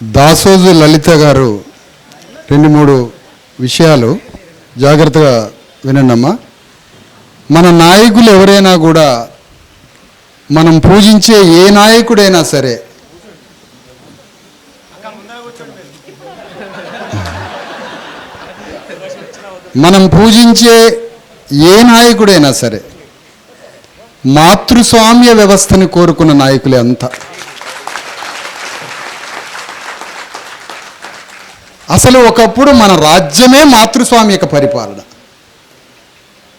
దాసోజు లలిత గారు రెండు మూడు విషయాలు జాగ్రత్తగా వినండమ్మా. మన నాయకులు ఎవరైనా కూడా మనం పూజించే ఏ నాయకుడైనా సరే మనం పూజించే ఏ నాయకుడైనా సరే మాతృస్వామ్య వ్యవస్థని కోరుకున్న నాయకులే అంతా. అసలు ఒకప్పుడు మన రాజ్యమే మాతృస్వామిక పరిపాలన.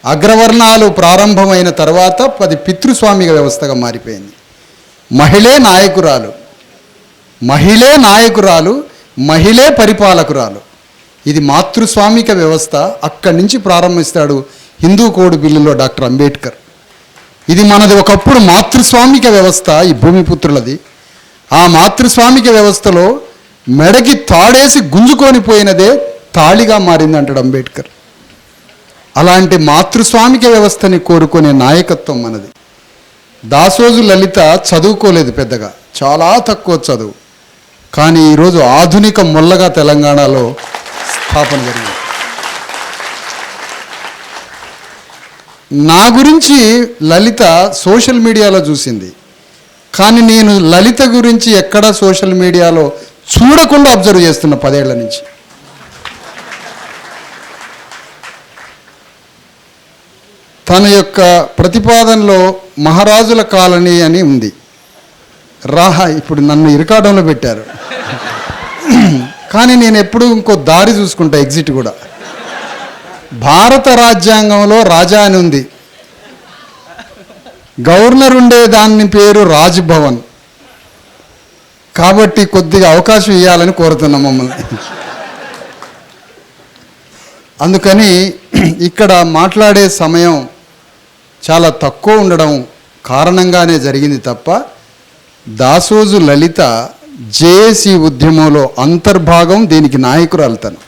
అగ్రవర్ణాలు ప్రారంభమైన తర్వాత పది పితృస్వామిక వ్యవస్థగా మారిపోయింది. మహిళే నాయకురాలు. మహిళే నాయకురాలు మహిళే పరిపాలకురాలు. ఇది మాతృస్వామిక వ్యవస్థ అక్కడి నుంచి ప్రారంభిస్తాడు హిందూ కోడ్ బిల్లులో డాక్టర్ అంబేద్కర్. ఇది మనది ఒకప్పుడు మాతృస్వామిక వ్యవస్థ ఈ భూమిపుత్రులది. ఆ మాతృస్వామిక వ్యవస్థలో మెడకి తాడేసి గుంజుకొని పోయినదే తాళిగా మారింది అంటాడు అంబేద్కర్. అలాంటి మాతృస్వామిక వ్యవస్థని కోరుకునే నాయకత్వం మనది. దాసోజు లలిత చదువుకోలేదు పెద్దగా చాలా తక్కువ చదువు. కానీ ఈరోజు ఆధునిక మొల్లగా తెలంగాణలో స్థాపన జరిగింది. నా గురించి లలిత సోషల్ మీడియాలో చూసింది. కానీ నేను లలిత గురించి ఎక్కడ సోషల్ మీడియాలో చూడకుండా అబ్జర్వ్ చేస్తున్న పదేళ్ళ నుంచి. తన యొక్క ప్రతిపాదనలో మహారాజుల కాలనీ అని ఉంది. రాహా ఇప్పుడు నన్ను ఇరకాడంలో పెట్టారు. కానీ నేను ఎప్పుడు ఇంకో దారి చూసుకుంటా ఎగ్జిట్ కూడా. భారత రాజ్యాంగంలో రాజా అని ఉంది. గవర్నర్ ఉండే దాని పేరు రాజ్ భవన్ కాబట్టి కొద్దిగా అవకాశం ఇవ్వాలని కోరుతున్నాం మమ్మల్ని. అందుకని ఇక్కడ మాట్లాడే సమయం చాలా తక్కువ ఉండడం కారణంగానే జరిగింది తప్ప దాసోజు లలిత జేఏసీ ఉద్యమంలో అంతర్భాగం దీనికి నాయకురాలు తను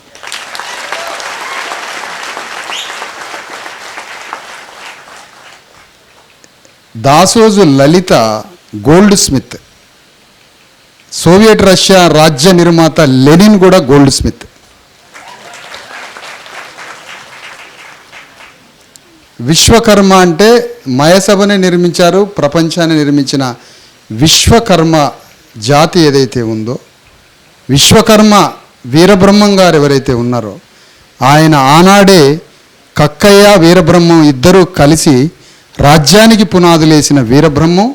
Dasoju Lalitha goldsmith. Soviet Russia రాజ్య నిర్మాత లెనిన్ కూడా గోల్డ్ స్మిత్ విశ్వకర్మ అంటే మయసభని నిర్మించారు ప్రపంచాన్ని నిర్మించిన విశ్వకర్మ జాతి ఏదైతే ఉందో విశ్వకర్మ వీరబ్రహ్మం గారు ఎవరైతే ఉన్నారో ఆయన ఆనాడే కక్కయ్య వీరబ్రహ్మం ఇద్దరూ కలిసి రాజ్యానికి పునాదులేసిన వీరబ్రహ్మం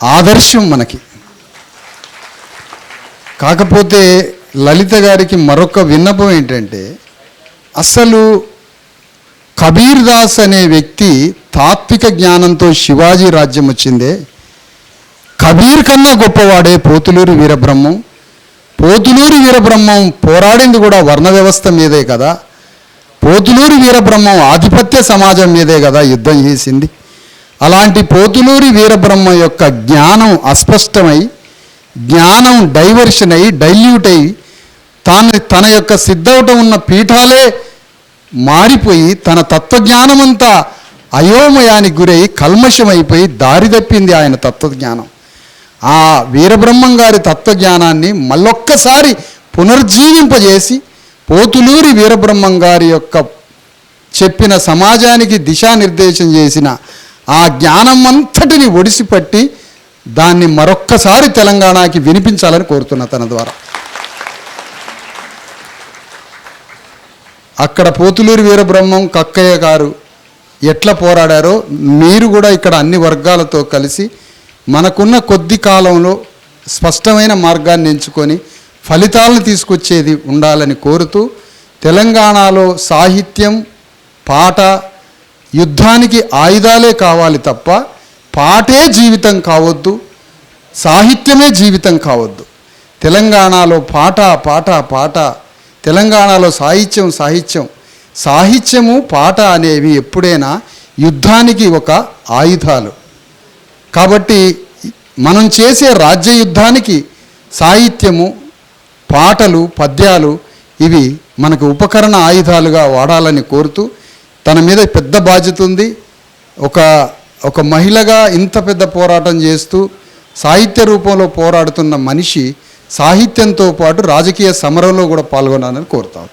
ఆదర్శం మనకి. కాకపోతే లలిత గారికి మరొక విన్నపం ఏంటంటే అసలు కబీర్ దాస్ అనే వ్యక్తి తాత్విక జ్ఞానంతో శివాజీ రాజ్యం వచ్చిందే? కబీర్ కన్నా గొప్పవాడే పోతులూరి వీరబ్రహ్మం. పోతులూరి వీరబ్రహ్మం పోరాడింది కూడా వర్ణ వ్యవస్థ మీదే కదా. పోతులూరి వీరబ్రహ్మం ఆధిపత్య సమాజం మీదే కదా యుద్ధం చేసింది. అలాంటి పోతులూరి వీరబ్రహ్మ యొక్క జ్ఞానం అస్పష్టమై జ్ఞానం డైవర్షన్ అయి డైల్యూట్ అయ్యి తాను తన యొక్క సిద్ధవటం ఉన్న పీఠాలే మారిపోయి తన తత్వజ్ఞానమంతా అయోమయానికి గురై కల్మషమైపోయి దారి తప్పింది ఆయన తత్వజ్ఞానం. ఆ వీరబ్రహ్మం గారి తత్వజ్ఞానాన్ని మళ్ళొక్కసారి పునర్జీవింపజేసి పోతులూరి వీరబ్రహ్మం గారి యొక్క చెప్పిన సమాజానికి దిశానిర్దేశం చేసిన ఆ జ్ఞానం అంతటిని ఒడిసిపట్టి దాన్ని మరొక్కసారి తెలంగాణకి వినిపించాలని కోరుతున్నా తన ద్వారా. అక్కడ పోతులూరి వీరబ్రహ్మం కక్కయ్య గారు ఎట్లా పోరాడారో మీరు కూడా ఇక్కడ అన్ని వర్గాలతో కలిసి మనకున్న కొద్ది కాలంలో స్పష్టమైన మార్గాన్ని ఎంచుకొని ఫలితాలను తీసుకొచ్చేది ఉండాలని కోరుతూ తెలంగాణలో సాహిత్యం పాట యుద్ధానికి ఆయుధాలే కావాలి తప్ప పాటే జీవితం కావద్దు. సాహిత్యమే జీవితం కావద్దు. తెలంగాణలో పాట పాట పాట. తెలంగాణలో సాహిత్యం సాహిత్యం. సాహిత్యము పాట అనేవి ఎప్పుడైనా యుద్ధానికి ఒక ఆయుధాలు. కాబట్టి మనం చేసే రాజ్య యుద్ధానికి సాహిత్యము పాటలు పద్యాలు ఇవి మనకు ఉపకరణ ఆయుధాలుగా వాడాలని కోరుతూ తన మీద పెద్ద బాధ్యత ఉంది. ఒక ఒక మహిళగా ఇంత పెద్ద పోరాటం చేస్తూ సాహిత్య రూపంలో పోరాడుతున్న మనిషి సాహిత్యంతో పాటు రాజకీయ సమరంలో కూడా పాల్గొనాలని కోరుతాను